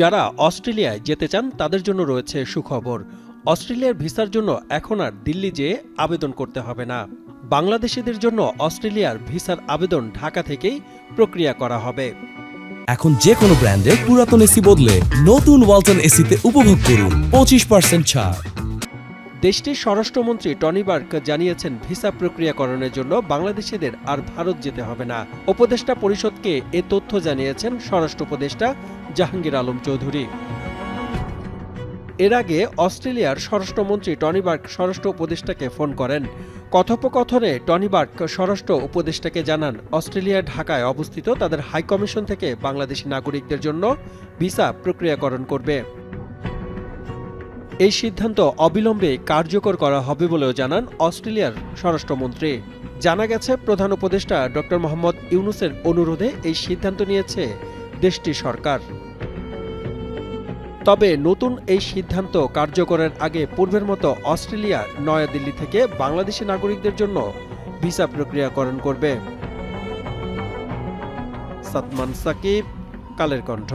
যারা অস্ট্রেলিয়ায় যেতে চান, তাদের জন্য রয়েছে সুখবর। অস্ট্রেলিয়ার ভিসার জন্য এখন আর দিল্লি যেয়ে আবেদন করতে হবে না। বাংলাদেশিদের জন্য অস্ট্রেলিয়ার ভিসার আবেদন ঢাকা থেকেই প্রক্রিয়া করা হবে। এখন যে কোনো ব্র্যান্ডের পুরাতন এসি বদলে নতুন ওয়ালটন এসিতে উপভোগ করুন পঁচিশ পার্সেন্ট ছাড়। দেশটির স্বরাষ্ট্রমন্ত্রী টনি বার্ক জানিয়েছেন ভিসা প্রক্রিয়াকরণের জন্য বাংলাদেশিদের আর ভারত যেতে হবে না। উপদেষ্টা পরিষদকে এ তথ্য জানিয়েছেন স্বরাষ্ট্র উপদেষ্টা জাহাঙ্গীর আলম চৌধুরী। এর আগে অস্ট্রেলিয়ার স্বরাষ্ট্রমন্ত্রী টনি বার্ক স্বরাষ্ট্র উপদেষ্টাকে ফোন করেন। কথোপকথনে টনি বার্ক স্বরাষ্ট্র উপদেষ্টাকে জানান অস্ট্রেলিয়ার ঢাকায় অবস্থিত তাদের হাইকমিশন থেকে বাংলাদেশি নাগরিকদের জন্য ভিসা প্রক্রিয়াকরণ করবে। এই সিদ্ধান্ত অবিলম্বে কার্যকর করা হবে বলেও জানান অস্ট্রেলিয়ার স্বরাষ্ট্রমন্ত্রী। জানা গেছে, প্রধান উপদেষ্টা ড. মোহাম্মদ ইউনুসের অনুরোধে এই সিদ্ধান্ত নিয়েছে দেশটির সরকার। তবে নতুন এই সিদ্ধান্ত কার্যকরের আগে পূর্বের মতো অস্ট্রেলিয়া, নয়াদিল্লি থেকে বাংলাদেশি নাগরিকদের জন্য ভিসা প্রক্রিয়াকরণ করবে। সাতমান সাকিব, কালের কণ্ঠ।